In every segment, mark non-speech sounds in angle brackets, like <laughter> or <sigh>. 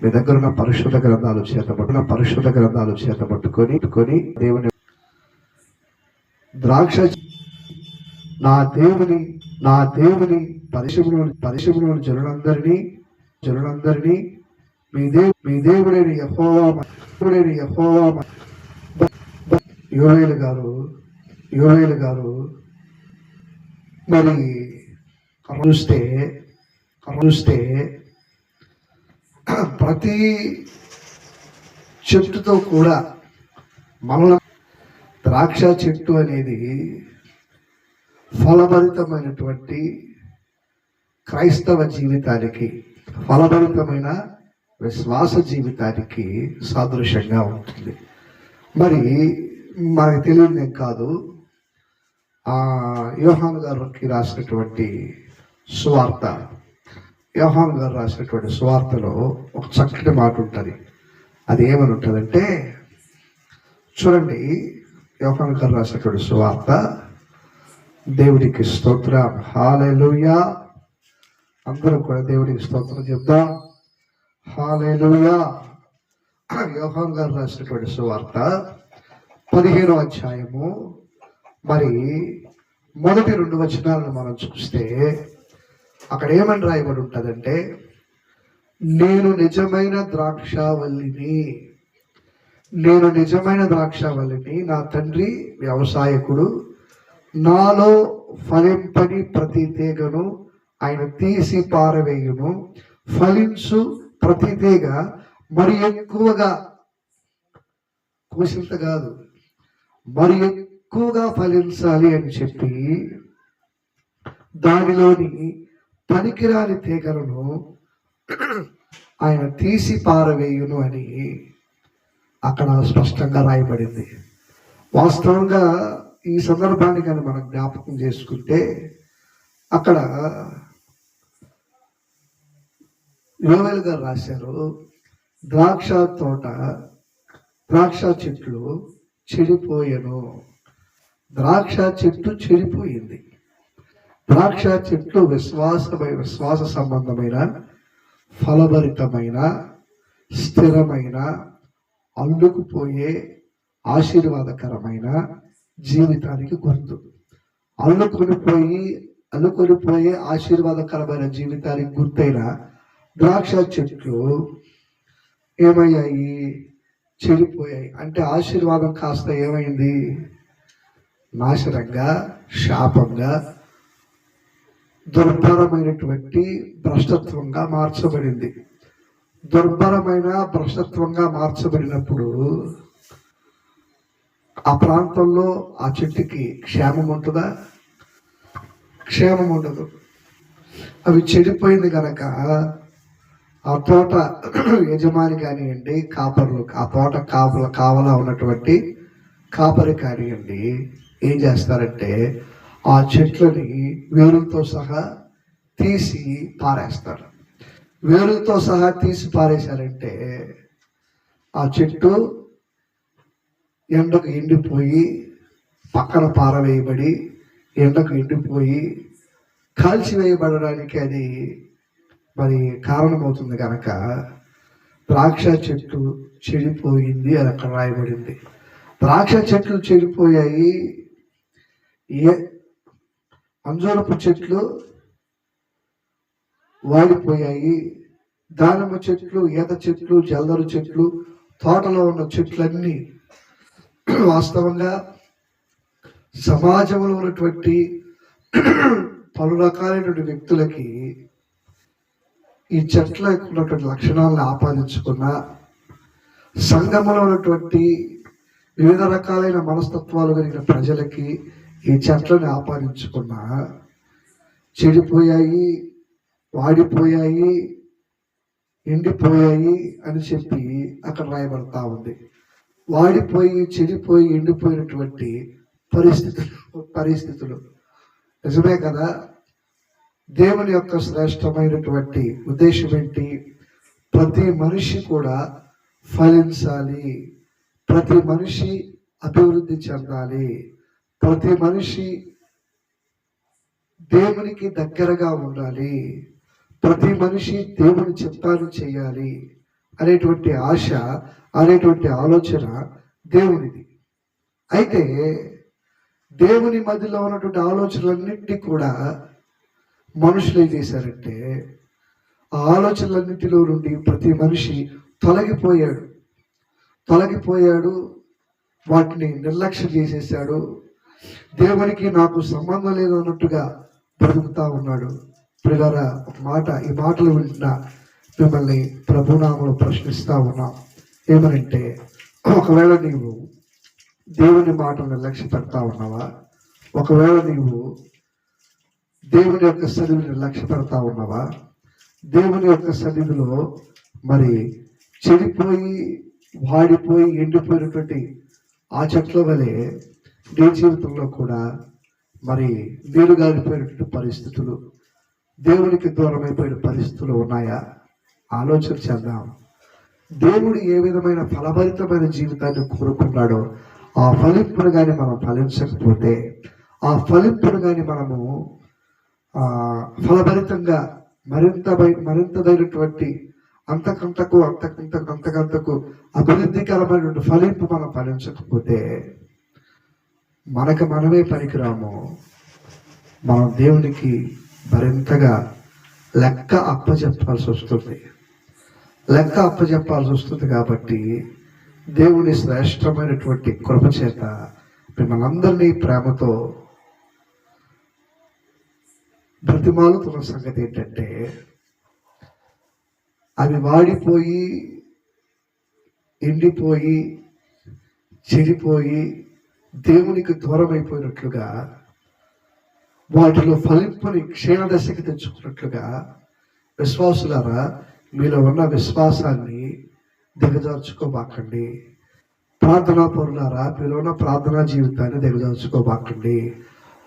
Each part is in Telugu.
మీ దగ్గర ఉన్న పరిశుద్ధ గ్రంథాలు చేతపట్టున పరిశుద్ధ గ్రంథాలు చేతపట్టుకొని పట్టుకొని దేవుని ద్రాక్ష నా దేవుని నా దేవుని పరిశుభ్రులు పరిశుభ్రులు జనులందరినీ జనులందరినీ మీ దేవు మీ దేవుడైన యహోవాడైన యహోవా యోహేలు గారు యోహేలు గారు మరి చూస్తే చూస్తే ప్రతి చెట్టుతో కూడా మన ద్రాక్ష చెట్టు అనేది ఫలభరితమైనటువంటి క్రైస్తవ జీవితానికి ఫలభరితమైన విశ్వాస జీవితానికి సాదృశ్యంగా ఉంటుంది. మరి మనకు తెలియదు కాదు. ఆ గారికి రాసినటువంటి సువార్త యోహాన్ గారు రాసినటువంటి సువార్తలో ఒక చక్కటి మాట ఉంటుంది. అది ఏమని ఉంటుందంటే చూడండి యోహాన్ గారు రాసినటువంటి సువార్త దేవుడికి స్తోత్రం. హాలేలుయా. అందరూ కూడా దేవుడికి స్తోత్రం చెప్దాం. హాలేలుయా. యోహాన్ గారు రాసినటువంటి సువార్త పదిహేనో అధ్యాయము మరి మొదటి రెండు వచనాలను మనం చూస్తే అక్కడ ఏమని రాయబడి ఉంటుందంటే నేను నిజమైన ద్రాక్షావల్లిని నేను నిజమైన ద్రాక్షావల్లిని నా తండ్రి వ్యవసాయకుడు నాలో ఫలింపని ప్రతి తీగను ఆయన తీసి పారవేయును ఫలించు ప్రతి తీగ మరి ఎక్కువగా కోసింత కాదు మరి ఎక్కువగా ఫలించాలి అని చెప్పి దానిలోని పనికిరాని తీగలను ఆయన తీసి పారవేయును అని అక్కడ స్పష్టంగా రాయబడింది. వాస్తవంగా ఈ సందర్భాన్ని కానీ మనం జ్ఞాపకం చేసుకుంటే అక్కడ యోవేల్ గారు రాశారు ద్రాక్ష తోట ద్రాక్ష చెట్లు చెడిపోయెను. ద్రాక్ష చెట్టు చెడిపోయింది. ద్రాక్ష చెట్లు విశ్వాసమైన విశ్వాస సంబంధమైన ఫలభరితమైన స్థిరమైన అల్లుకుపోయే ఆశీర్వాదకరమైన జీవితానికి గుర్తు. అల్లుకొని పోయి అల్లుకొని పోయే ఆశీర్వాదకరమైన జీవితానికి గుర్తైన ద్రాక్ష చెట్లు ఏమయ్యాయి? చెడిపోయాయి. అంటే ఆశీర్వాదం కాస్త ఏమైంది? నాశనంగా శాపంగా దుర్భరమైనటువంటి భ్రష్టత్వంగా మార్చబడింది. దుర్భరమైన భ్రష్టత్వంగా మార్చబడినప్పుడు ఆ ప్రాంతంలో ఆ చెట్టుకి క్షేమం ఉంటుందా? క్షేమం ఉండదు. అవి చెడిపోయింది కనుక ఆ తోట యజమాని కానివ్వండి కాపర్లు ఆ తోట కాపల కావలా ఉన్నటువంటి కాపరి కానివ్వండి ఏం చేస్తారంటే ఆ చెట్లని వేరులతో సహా తీసి పారేస్తారు. వేరులతో సహా తీసి పారేశారంటే ఆ చెట్టు ఎండకు ఎండిపోయి పక్కన పారవేయబడి ఎండకు ఎండిపోయి కాల్చివేయబడడానికి అది మరి కారణమవుతుంది కనుక ద్రాక్ష చెట్టు చెడిపోయింది అని అక్కడ రాయబడింది. ద్రాక్ష చెట్లు చెడిపోయాయి. ఏ అంజూరపు చెట్లు వాడిపోయాయి. దానిమ్మ చెట్లు ఈత చెట్లు జల్దరు చెట్లు తోటలో ఉన్న చెట్లన్నీ వాస్తవంగా సమాజంలో ఉన్నటువంటి పలు రకాలైనటువంటి వ్యక్తులకి ఈ చెట్ల ఉన్నటువంటి లక్షణాలను ఆపాదించుకున్న సంఘంలో ఉన్నటువంటి వివిధ రకాలైన మనస్తత్వాలు కలిగిన ప్రజలకి ఈ చెట్లను ఆపాదించుకున్నా చెడిపోయాయి వాడిపోయాయి ఎండిపోయాయి అని చెప్పి అక్కడ రాయబడతా ఉంది. వాడిపోయి చెడిపోయి ఎండిపోయినటువంటి పరిస్థితులు పరిస్థితులు. నిజమే కదా? దేవుని యొక్క శ్రేష్టమైనటువంటి ఉద్దేశం ఏంటి? ప్రతి మనిషి కూడా ఫలించాలి. ప్రతి మనిషి అభివృద్ధి చెందాలి. ప్రతి మనిషి దేవునికి దగ్గరగా ఉండాలి. ప్రతి మనిషి దేవుని చిత్తాన్ని చేయాలి అనేటువంటి ఆశ అనేటువంటి ఆలోచన దేవునిది. అయితే దేవుని మధ్యలో ఉన్నటువంటి ఆలోచనలన్నింటినీ కూడా మనుషులు ఏం చేశారంటే ఆ ఆలోచనలన్నింటిలో నుండి ప్రతి మనిషి తొలగిపోయాడు. తొలగిపోయాడు వాటిని నిర్లక్ష్యం చేసేసాడు దేవునికి నాకు సంబంధం లేదు అన్నట్టుగా బ్రతుకుతా ఉన్నాడు. ప్రిగారా ఒక మాట ఈ మాటలు వింటున్న మిమ్మల్ని ప్రభునామలు ప్రశ్నిస్తూ ఉన్నాం. ఏమనంటే ఒకవేళ నీవు దేవుని మాటలను లక్ష్య పెడతా ఉన్నావా? ఒకవేళ నీవు దేవుని యొక్క సన్నిధిని లక్ష్య పెడతా ఉన్నావా? దేవుని యొక్క సన్నిధిలో మరి చెడిపోయి వాడిపోయి ఎండిపోయినటువంటి ఆ చెట్ల వలె నీ జీవితంలో కూడా మరి నీరు గారిపోయినటువంటి పరిస్థితులు దేవునికి దూరమైపోయిన పరిస్థితులు ఉన్నాయా? ఆలోచన చేద్దాం. దేవుడు ఏ విధమైన ఫలభరితమైన జీవితాన్ని కోరుకున్నాడో ఆ ఫలింపును కానీ మనం ఫలించకపోతే ఆ ఫలింపును కానీ మనము ఫలభరితంగా మరింత మరింతదైనటువంటి అంతకంతకు అంతకంతకు అంతకంతకు అభివృద్ధికరమైనటువంటి ఫలింపు మనం ఫలించకపోతే మనకు మనమే పనికిరాము. మనం దేవునికి మరింతగా లెక్క అప్పచెప్పాల్సి వస్తుంది. లెక్క అప్పచెప్పాల్సి వస్తుంది కాబట్టి దేవుని శ్రేష్టమైనటువంటి కృపచేత మిమ్మల్ని అందరినీ ప్రేమతో బ్రతిమాలుతున్న సంగతి ఏంటంటే అవి వాడిపోయి ఎండిపోయి చెడిపోయి దేవునికి దూరం అయిపోయినట్లుగా వాటిలో ఫలింపుని క్షీణదశకి తెచ్చుకున్నట్లుగా విశ్వాసులారా మీలో ఉన్న విశ్వాసాన్ని దిగజార్చుకోబాకండి. ప్రార్థనా పరులారా మీలో ఉన్న ప్రార్థనా జీవితాన్ని దిగజార్చుకోబాకండి.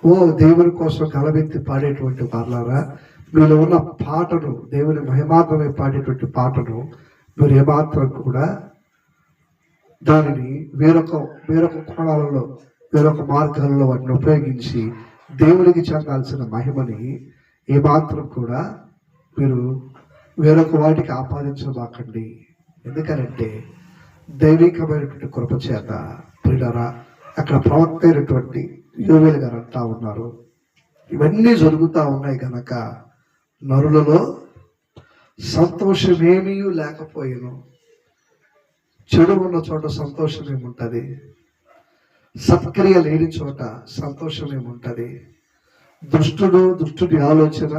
ఓ దేవుని కోసం కలబెత్తి పాడేటువంటి వారులారా మీలో ఉన్న పాటను దేవుని మహిమాత్రమే పాడేటువంటి పాటను మీరు ఏమాత్రం కూడా దానిని వేరొక వేరొక కోణాలలో వేరొక మార్గాలలో వాటిని ఉపయోగించి దేవునికి చెందాల్సిన మహిమని ఏమాత్రం కూడా మీరు వేరొక వాటికి ఆపాదించబాకండి. ఎందుకనంటే దైవికమైనటువంటి కృపచేత ప్రియులరా అక్కడ ప్రవక్త అయినటువంటి యోవేలు గారు అంటా ఉన్నారు. ఇవన్నీ జరుగుతూ ఉన్నాయి కనుక నరులలో సంతోషమేమీ లేకపోయాను. చెడు ఉన్న చోట సంతోషం ఏముంటుంది? సత్క్రియ లేని చోట సంతోషం ఏముంటుంది? దుష్టుడు దుష్టుడి ఆలోచన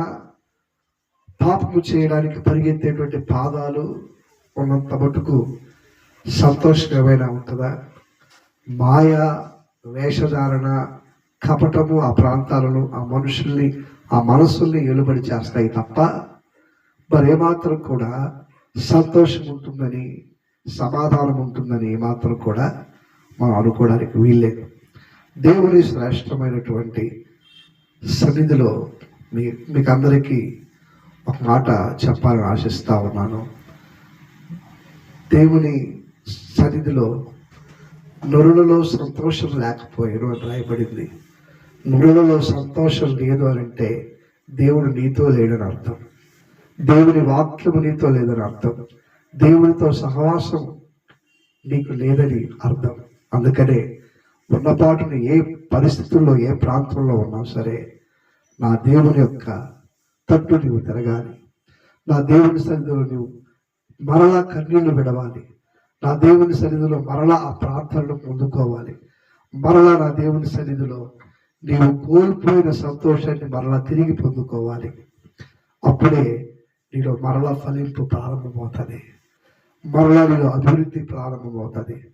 పాపము చేయడానికి పరిగెత్తేటువంటి పాదాలు ఉన్నంత మటుకు సంతోషం ఏమైనా ఉంటుందా? మాయ వేషధారణ కపటము ఆ ప్రాంతాలను ఆ మనుషుల్ని ఆ మనసుల్ని ఎలుబడి చేస్తాయి తప్ప మరేమాత్రం కూడా సంతోషం ఉంటుందని సమాధానం ఉంటుందని ఏమాత్రం కూడా మనం అనుకోవడానికి వీల్లేదు. దేవుని శ్రేష్టమైనటువంటి సన్నిధిలో మీ మీకు అందరికీ ఒక మాట చెప్పాలని ఆశిస్తా ఉన్నాను. దేవుని సన్నిధిలో నరులలో సంతోషం లేకపోయాను అని రాయబడింది. నరులలో సంతోషం లేదు అని అంటే దేవుడు నీతో లేడని అర్థం. దేవుని వాక్యము నీతో లేదని అర్థం. దేవునితో సహవాసం నీకు లేదని అర్థం. అందుకనే ఉన్నపాటును ఏ పరిస్థితుల్లో ఏ ప్రాంతంలో ఉన్నా సరే నా దేవుని యొక్క తట్టు నీవు తిరగాలి. నా దేవుని సన్నిధిలో నీవు మరలా కన్నీళ్ళు విడవాలి. నా దేవుని సన్నిధిలో మరలా ఆ ప్రార్థనలు పొందుకోవాలి. మరలా నా దేవుని సన్నిధిలో నీవు కోల్పోయిన సంతోషాన్ని మరలా తిరిగి పొందుకోవాలి. అప్పుడే నీలో మరలా ఫలింపు ప్రారంభమవుతుంది. మరలా అభివృద్ధి ప్రారంభమవుతుంది.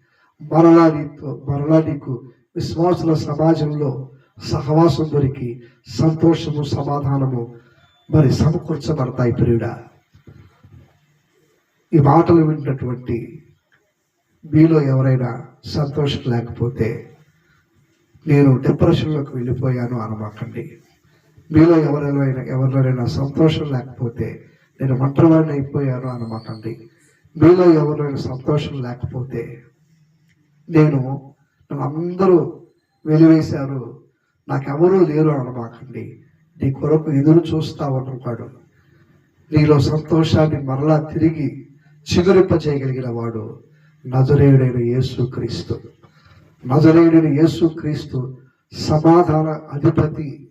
మరలా నీతో మరలా నీకు విశ్వాసుల సమాజంలో సహవాసం దొరికి సంతోషము సమాధానము మరి సమకూర్చబడతాయి ప్రియుడా. ఈ మాటలు వింటున్నటువంటి మీలో ఎవరైనా సంతోషం లేకపోతే నేను డిప్రెషన్లోకి వెళ్ళిపోయాను అనమాకండి. మీలో ఎవరైనా ఎవరినైనా సంతోషం లేకపోతే నేను ఒంటరివాడిని అయిపోయాను అనమాకండి. మీలో ఎవరైనా సంతోషం లేకపోతే నేను నన్ను అందరూ వెలివేశారు. నాకెవరూ లేరు అనమాకండి. నీ కొరకు ఎదురు చూస్తా ఉన్నవాడు నీలో సంతోషాన్ని మరలా తిరిగి చిగురింప చేయగలిగిన వాడు నజరేయుడైన యేసు క్రీస్తు. నజరేయుడైన యేసు క్రీస్తు సమాధాన అధిపతి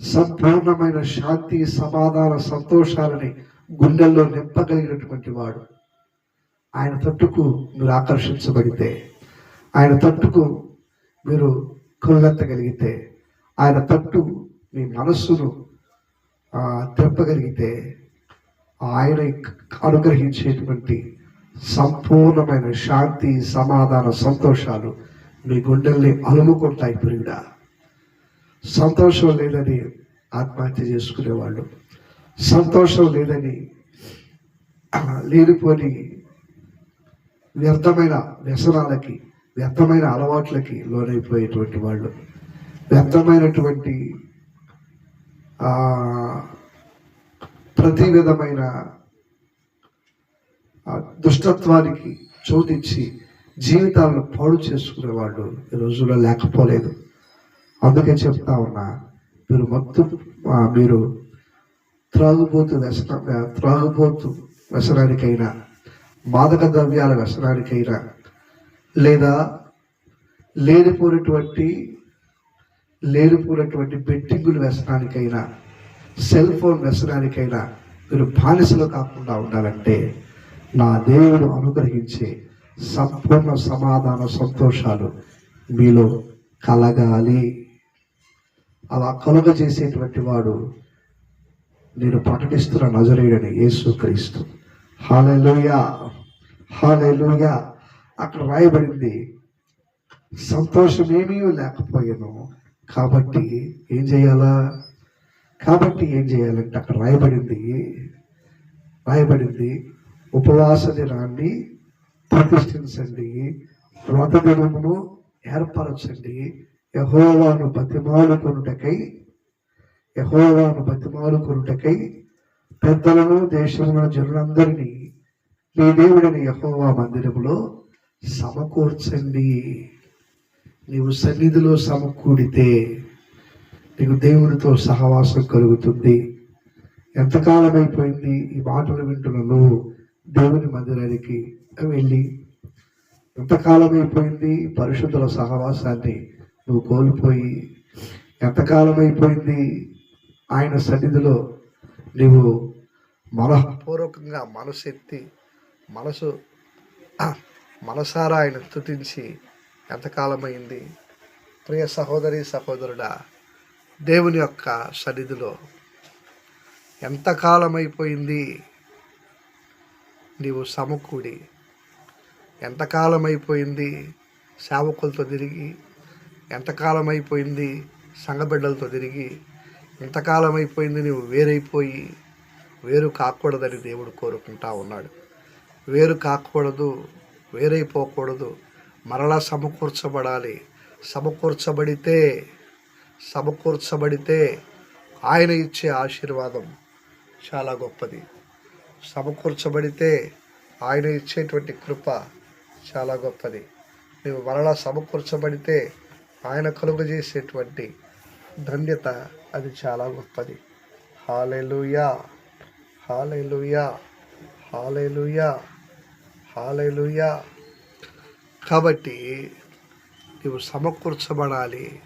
సంపూర్ణమైన శాంతి సమాధాన సంతోషాలని గుండెల్లో నింపగలిగినటువంటి వాడు. ఆయన తట్టుకు మీరు ఆకర్షించబడితే ఆయన తట్టుకు మీరు కొల్లెత్తగలిగితే ఆయన తట్టు మీ మనస్సును తెప్పగలిగితే ఆయన అనుగ్రహించేటువంటి సంపూర్ణమైన శాంతి సమాధాన సంతోషాలు మీ గుండెల్ని అలుముకుంటాయి పెరుగుడా. సంతోషం లేదని ఆత్మహత్య చేసుకునేవాళ్ళు సంతోషం లేదని అలా లేనిపోని వ్యర్థమైన వ్యసనాలకి వ్యర్థమైన అలవాట్లకి లోనైపోయేటువంటి వాళ్ళు. వ్యర్థమైనటువంటి ప్రతి విధమైన దుష్టత్వానికి చోటిచ్చి జీవితాలను పాడు చేసుకునే వాళ్ళు ఈ రోజుల్లో లేకపోలేదు. అందుకే చెప్తా ఉన్నా మీరు మొత్తం మీరు త్రాగుబోతు వ్యసన త్రాగుబోతు వ్యసనానికైనా మాదక ద్రవ్యాల వ్యసనానికైనా లేదా లేనిపోయినటువంటి లేనిపోయినటువంటి బెట్టింగుల వ్యసనానికైనా సెల్ ఫోన్ వ్యసనానికైనా మీరు బానిసలు కాకుండా ఉండాలంటే నా దేవుడు అనుగ్రహించే సంపూర్ణ సమాధాన సంతోషాలు మీలో కలగాలి. అలా కలుగజేసేటువంటి వాడు నేను ప్రకటిస్తున్న నజరేయుడని యేసు క్రీస్తు. Hallelujah hallelujah. అక్కడ రాయబడింది సంతోషం ఏమీ లేకపోయాను. కాబట్టి ఏం చేయాలా? కాబట్టి ఏం చేయాలంటే అక్కడ రాయబడింది రాయబడింది ఉపవాస దినాన్ని ప్రతిష్ఠించండి వ్రత దినమును ఏర్పరచండి. యహోవాను బతిమాలుకొనుటకై యహోవాను బతిమాలుకొనుటకై పెద్దలను దేశంలో జనులందరినీ నీ దేవుడని యహోవా మందిరములో సమకూర్చండి. నీవు సన్నిధిలో సమకూడితే నీకు దేవుడితో సహవాసం కలుగుతుంది. ఎంతకాలం అయిపోయింది ఈ మాటలు వింటున్న నువ్వు దేవుని మందిరానికి వెళ్ళి? ఎంతకాలం అయిపోయింది పరిశుద్ధుల సహవాసాన్ని నువ్వు కోల్పోయి? ఎంతకాలం అయిపోయింది ఆయన సన్నిధిలో నీవు మనపూర్వకంగా మనసు ఎత్తి మనసు మనసారా ఆయన స్థుతించి ఎంతకాలమైంది? ప్రియ సహోదరి సహోదరుడా దేవుని యొక్క సన్నిధిలో ఎంతకాలమైపోయింది? అయిపోయింది నీవు సమకూడి ఎంతకాలమైపోయింది? అయిపోయింది సేవకులతో తిరిగి ఎంతకాలమైపోయింది? అయిపోయింది సంఘబిడ్డలతో తిరిగి ఇంతకాలం అయిపోయింది నువ్వు వేరైపోయి వేరు కాకూడదని దేవుడు కోరుకుంటా ఉన్నాడు. వేరు కాకూడదు వేరైపోకూడదు. మరలా సమకూర్చబడాలి. సమకూర్చబడితే సమకూర్చబడితే ఆయన ఇచ్చే ఆశీర్వాదం చాలా గొప్పది. సమకూర్చబడితే ఆయన ఇచ్చేటువంటి కృప చాలా గొప్పది. నువ్వు మరలా సమకూర్చబడితే ఆయన కలుగజేసేటువంటి ధన్యత అది చాలా గొప్పది. హాలెలుయా. హాలెలుయా. హాలెలుయా. హాలెలుయా. కాబట్టి నీవు సమకూర్చబడాలి.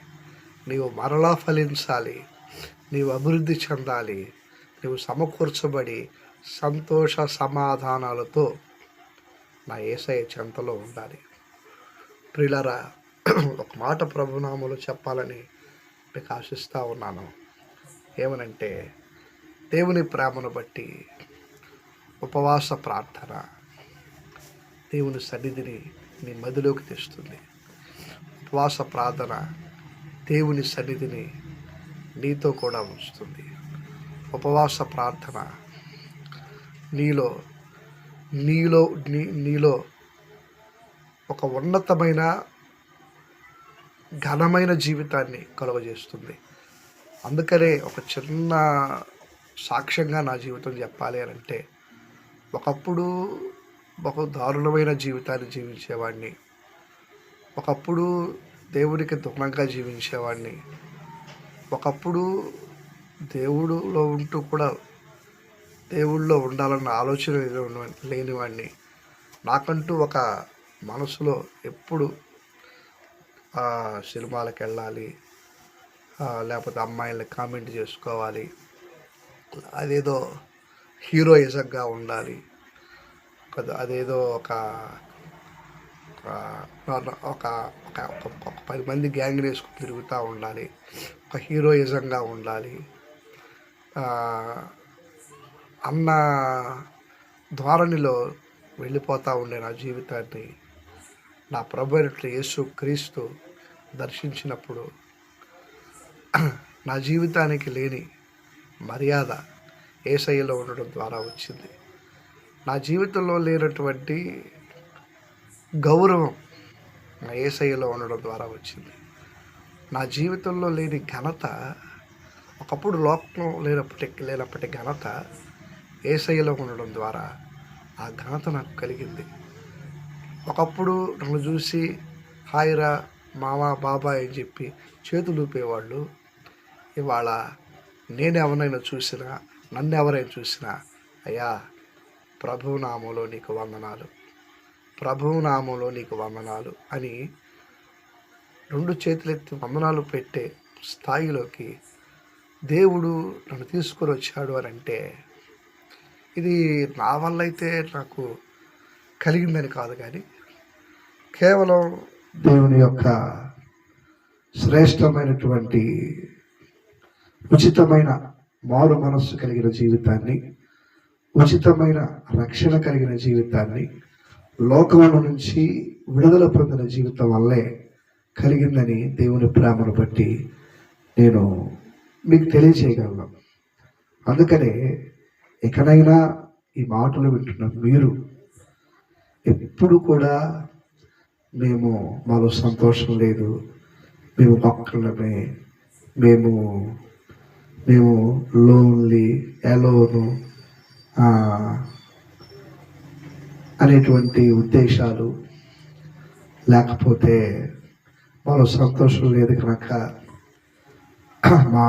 నీవు మరలా ఫలించాలి. నీవు అభివృద్ధి చెందాలి. నీవు సమకూర్చబడి సంతోష సమాధానాలతో నా ఏసఐ చెంతలో ఉండాలి. ప్రిలరా ఒక మాట ప్రభునాములు చెప్పాలని మీకు ఆశిస్తూ ఉన్నాను. ఏమనంటే దేవుని ప్రేమను బట్టి ఉపవాస ప్రార్థన దేవుని సన్నిధిని నీ మదిలోకి తెస్తుంది. ఉపవాస ప్రార్థన దేవుని సన్నిధిని నీతో కూడా ఉంచుతుంది. ఉపవాస ప్రార్థన నీలో నీలో నీ నీలో ఒక ఉన్నతమైన ఘనమైన జీవితాన్ని కలుగజేస్తుంది. అందుకనే ఒక చిన్న సాక్ష్యంగా నా జీవితం చెప్పాలి అని అంటే ఒకప్పుడు ఒక దారుణమైన జీవితాన్ని జీవించేవాడిని ఒకప్పుడు దేవుడికి దూరంగా జీవించేవాడిని ఒకప్పుడు దేవుడులో ఉంటూ కూడా దేవుళ్ళో ఉండాలన్న ఆలోచన లేనివాడిని నాకంటూ ఒక మనసులో ఎప్పుడు సినిమాలకు వెళ్ళాలి లేకపోతే అమ్మాయిల్ని కామెంట్ చేసుకోవాలి. అదేదో హీరోయిజంగా ఉండాలి. కదా అదేదో ఒక ఒక ఒక ఒక పది మంది గ్యాంగ్ వేసుకుని తిరుగుతూ ఉండాలి. ఒక హీరోయిజంగా ఉండాలి. అన్న ధోరణిలో వెళ్ళిపోతూ ఉండే నా జీవితాన్ని నా ప్రభు యేసు క్రీస్తు దర్శించినప్పుడు నా జీవితానికి లేని మర్యాద ఏసయ్యలో ఉండడం ద్వారా వచ్చింది. నా జీవితంలో లేనటువంటి గౌరవం నా ఏసయ్యలో ఉండడం ద్వారా వచ్చింది. నా జీవితంలో లేని ఘనత ఒకప్పుడు లోకంలో లేనప్పటి లేనప్పటి ఘనత ఏసయ్యలో ఉండడం ద్వారా ఆ ఘనత నాకు కలిగింది. ఒకప్పుడు నన్ను చూసి హాయిరా మామ బాబాయ్ అని చెప్పి చేతులు ఊపేవాళ్ళు. ఇవాళ నేను ఎవరైనా చూసినా నన్ను ఎవరైనా చూసినా అయ్యా ప్రభునామంలో నీకు వందనాలు. ప్రభునామంలో నీకు వందనాలు అని రెండు చేతులెత్తి వందనాలు పెట్టే స్థాయిలోకి దేవుడు నన్ను తీసుకొని వచ్చాడు అని అంటే ఇది నా వల్ల అయితే నాకు కలిగిందని కాదు కానీ కేవలం దేవుని యొక్క శ్రేష్టమైనటువంటి ఉచితమైన మారు మనస్సు కలిగిన జీవితాన్ని ఉచితమైన రక్షణ కలిగిన జీవితాన్ని లోకముల నుంచి విడుదల పొందిన జీవితం వల్లే కలిగిందని దేవుని ప్రేమను బట్టి నేను మీకు తెలియచేయగలను. అందుకనే ఎక్కడైనా ఈ మాటలు వింటున్న మీరు ఎప్పుడు కూడా మేము మాలో సంతోషం లేదు. మేము మొక్కలమే మేము మేము లోన్లీ ఎలోను అనేటువంటి ఉద్దేశాలు. లేకపోతే వాళ్ళు సంతోషం లేదు కనుక <clears throat> మా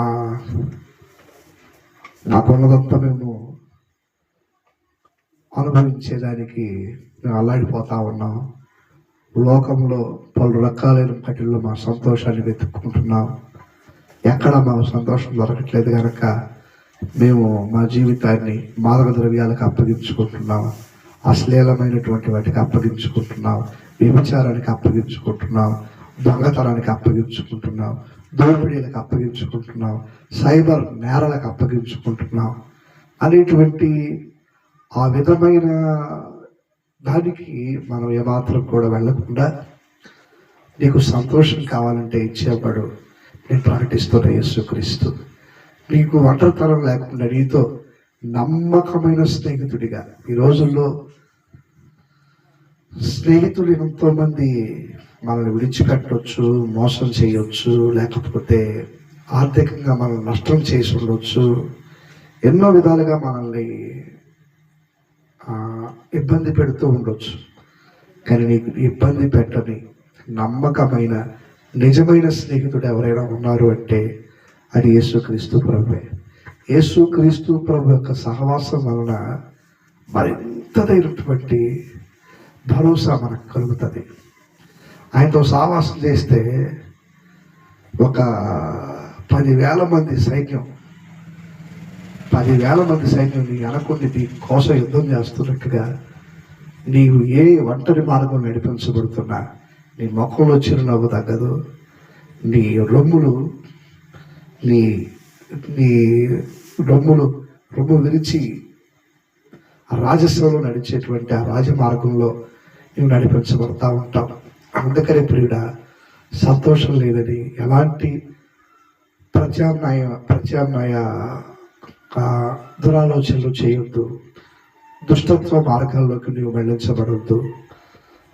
మాకున్నదంతా మేము అనుభవించేదానికి మేము అల్లాడిపోతా ఉన్నాం. లోకంలో పలు రకాలైన వాటిల్లో మా సంతోషాన్ని వెతుక్కుంటున్నాం. ఎక్కడ మాకు సంతోషం దొరకట్లేదు కనుక మేము మా జీవితాన్ని మాదక ద్రవ్యాలకు అప్పగించుకుంటున్నాం. అశ్లీలమైనటువంటి వాటికి అప్పగించుకుంటున్నాం. వ్యభిచారానికి అప్పగించుకుంటున్నాం. దొంగతనానికి అప్పగించుకుంటున్నాం. దోపిడీలకు అప్పగించుకుంటున్నాం. సైబర్ నేరాలకు అప్పగించుకుంటున్నాం. అనేటువంటి ఆ విధమైన దానికి మనం ఏమాత్రం కూడా వెళ్ళకుండా నీకు సంతోషం కావాలంటే ఇచ్చేవాడు నేను ప్రకటిస్తున్న యేసుక్రీస్తు. నీకు ఒంటరితనం లేకుండా నీతో నమ్మకమైన స్నేహితుడిగా ఈ రోజుల్లో స్నేహితులు ఎంతో మంది మనల్ని విడిచిపెట్టవచ్చు మోసం చేయవచ్చు లేకపోతే ఆర్థికంగా మనల్ని నష్టం చేసి ఉండొచ్చు ఎన్నో విధాలుగా మనల్ని ఇబ్బంది పెడుతూ ఉండొచ్చు. కానీ నీకు ఇబ్బంది పెట్టని నమ్మకమైన నిజమైన స్నేహితుడు ఎవరైనా ఉన్నారు అంటే అది యేసుక్రీస్తు ప్రభువే. యేసుక్రీస్తు ప్రభు యొక్క సహవాసం వలన మరింతదైనటువంటి భరోసా మనకు కలుగుతుంది. ఆయనతో సహవాసం చేస్తే ఒక పదివేల మంది సైన్యం పదివేల మంది సైన్యం నీ అనుకుని నీ కోసం యుద్ధం చేస్తున్నట్టుగా నీవు ఏ ఒంటరి మార్గం నడిపించబడుతున్నా నీ ముఖంలో చిరునవ్వు తగ్గదు. నీ రొమ్ములు నీ నీ రొమ్ములు రొమ్ము విరిచి ఆ రాజస్వంలో నడిచేటువంటి ఆ రాజమార్గంలో నువ్వు నడిపించబడతా ఉంటావు. అందుకనే ప్రియుడ సంతోషం లేదని ఎలాంటి ప్రత్యామ్నాయ ప్రత్యామ్నాయ దురాలోచనలు చేయొద్దు. దుష్టత్వ మార్గాల్లోకి నువ్వు వెళ్ళించబడొద్దు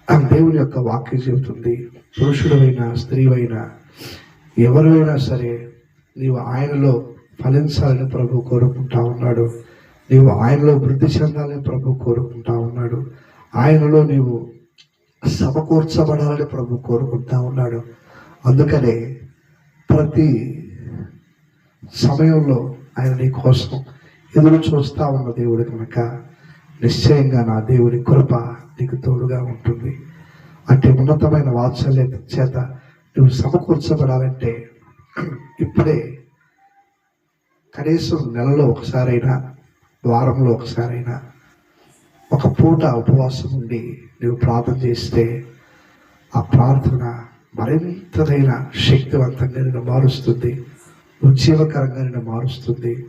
అని దేవుని యొక్క వాక్యం చెబుతుంది. పురుషుడైనా స్త్రీవైనా ఎవరైనా సరే నీవు ఆయనలో ఫలించాలని ప్రభు కోరుకుంటా ఉన్నాడు. నీవు ఆయనలో వృద్ధి చెందాలని ప్రభు కోరుకుంటా ఉన్నాడు. ఆయనలో నీవు సమకూర్చబడాలని ప్రభు కోరుకుంటా ఉన్నాడు. అందుకనే ప్రతి సమయంలో ఆయన నీ కోసం ఎదురు చూస్తా ఉన్న దేవుడు కనుక నిశ్చయంగా నా దేవుని కృప నీకు తోడుగా ఉంటుంది. అంటే ఉన్నతమైన వాత్సల్యత చేత నువ్వు సమకూర్చబడాలంటే ఇప్పుడే కనీసం నెలలో ఒకసారైనా వారంలో ఒకసారైనా ఒక పూట ఉపవాసం ఉండి నువ్వు ప్రార్థన చేస్తే ఆ ప్రార్థన మరింతదైన శక్తివంతంగా నిన్ను మారుస్తుంది ఉజ్జీవకరంగా నిన్ను మారుస్తుంది.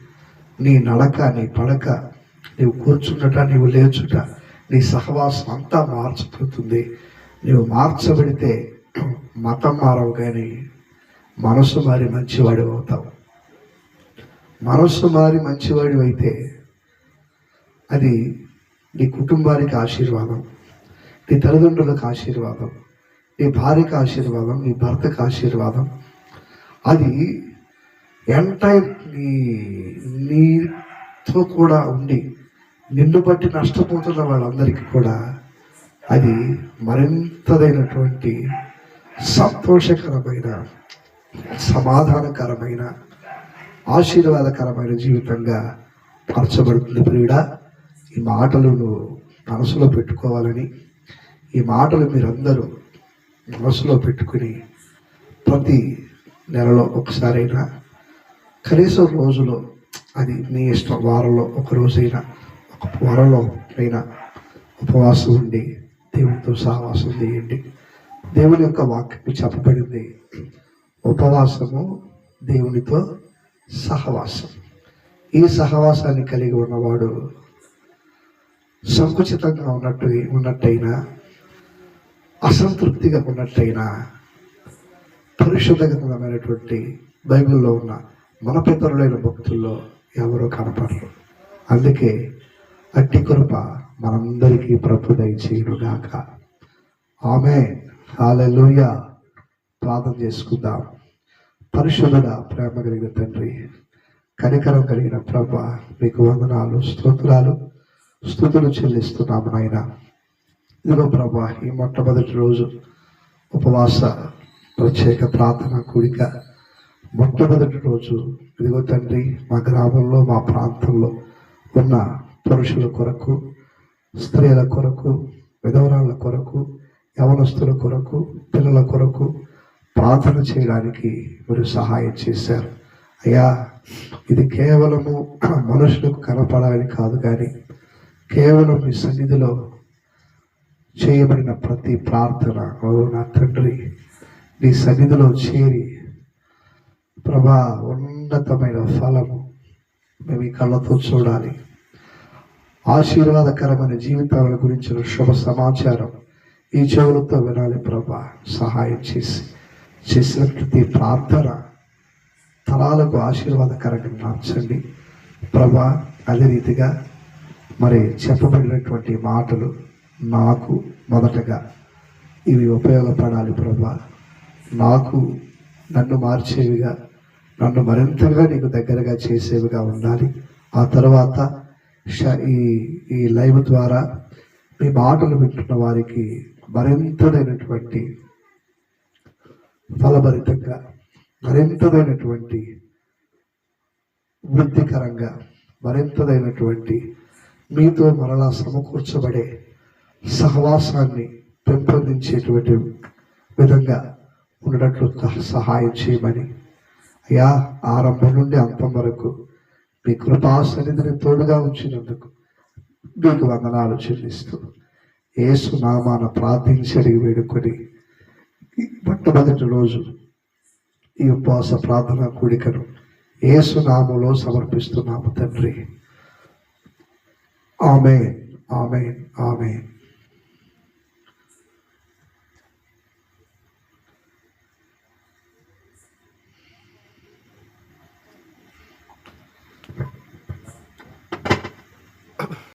నీ నడక నీ పడక నీవు కూర్చున్నట నీవు లేచుట నీ సహవాసం అంతా మార్చిపోతుంది. నీవు మార్చబడితే మతం మారవు కానీ మనసు మారి మంచివాడి అవుతావు. మనసు మారి మంచివాడి అయితే అది నీ కుటుంబానికి ఆశీర్వాదం నీ తల్లిదండ్రులకు ఆశీర్వాదం నీ భార్యకు ఆశీర్వాదం నీ భర్తకు ఆశీర్వాదం. అది ఎంటైర్ నీ తో కూడా ఉండి నిన్ను బట్టి నష్టపోతున్న వాళ్ళందరికీ కూడా అది మరింతదైనటువంటి సంతోషకరమైన సమాధానకరమైన ఆశీర్వాదకరమైన జీవితంగా పరచబడుతుంది ప్రియుడా. ఈ మాటలు నువ్వు మనసులో పెట్టుకోవాలని ఈ మాటలు మీరందరూ మనసులో పెట్టుకుని ప్రతి నెలలో ఒకసారైనా కనీసం రోజులో అది నీ ఇష్టం వారంలో ఒక రోజైనా ఒక వారంలో అయినా ఉపవాసం ఉండి దేవునితో సహవాసం చేయండి. దేవుని యొక్క వాక్యం చెప్పబడింది ఉపవాసము దేవునితో సహవాసం. ఈ సహవాసాన్ని కలిగి ఉన్నవాడు సంకుచితంగా ఉన్నట్టు ఉన్నట్టయినా అసంతృప్తిగా ఉన్నట్టయినా పరిశుద్ధమైనటువంటి బైబిల్లో ఉన్న మన పితరులైన భక్తుల్లో ఎవరో కనపడరు. అందుకే అట్టి కృప మనందరికీ ప్రభు దయచేయుడుగాక ఆమె హాలెలూయ ప్రార్థన చేసుకుందాం. పరిశుద్ధుడ ప్రేమ కలిగిన తండ్రి కనికరం కలిగిన ప్రభ మీకు వందనాలు స్తోత్రాలు స్థుతులు చెల్లిస్తున్నాము నాయన. ఇదిగో ప్రభ ఈ మొట్టమొదటి రోజు ఉపవాస ప్రత్యేక ప్రార్థన కూడిక మొట్టమొదటి రోజు ఇదిగో తండ్రి మా గ్రామంలో మా ప్రాంతంలో ఉన్న పురుషుల కొరకు స్త్రీల కొరకు విధవరాళ్ళ కొరకు యవనస్తుల కొరకు పిల్లల కొరకు ప్రార్థన చేయడానికి మీరు సహాయం చేశారు. అయ్యా ఇది కేవలము మనుషులకు కనపడాలని కాదు కానీ కేవలం మీ సన్నిధిలో చేయబడిన ప్రతి ప్రార్థన ఓ నా తండ్రి నీ సన్నిధిలో చేరి ప్రభా ఉన్నతమైన ఫలము మేము ఈ కళ్ళతో చూడాలి. ఆశీర్వాదకరమైన జీవితాల గురించిన శుభ సమాచారం ఈ చెవులతో వినాలి ప్రభా. సహాయం చేసి చేసిన ప్రతి ప్రార్థన తరాలకు ఆశీర్వాదకరంగా మార్చండి. ప్రభా అదే రీతిగా మరి చెప్పబడినటువంటి మాటలు నాకు మొదటగా ఇవి ఉపయోగపడాలి ప్రభా. నాకు నన్ను మార్చేవిగా నన్ను మరింతగా నీకు దగ్గరగా చేసేవిగా ఉండాలి. ఆ తర్వాత ష- ఈ ఈ లైవ్ ద్వారా మీ మాటలు వింటున్న వారికి మరింతదైనటువంటి ఫలభరితంగా మరింతదైనటువంటి వృద్ధికరంగా మరింతదైనటువంటి మీతో మరలా సమకూర్చబడే సహవాసాన్ని పెంపొందించేటువంటి విధంగా ఉండటట్లు సహ- సహాయం చేయమని అయ్యా ఆరంభం నుండి అంతం వరకు మీ కృపా సన్నిధిని తోడుగా ఉంచినందుకు మీకు వందనాలు చెల్లిస్తూ యేసు నామాన ప్రార్థించి అడిగి వేడుకొని మొట్టమొదటి రోజు ఈ ఉపవాస ప్రార్థన కూడికను యేసు నామంలో సమర్పిస్తున్నాము తండ్రి. ఆమె ఆమె ఆమె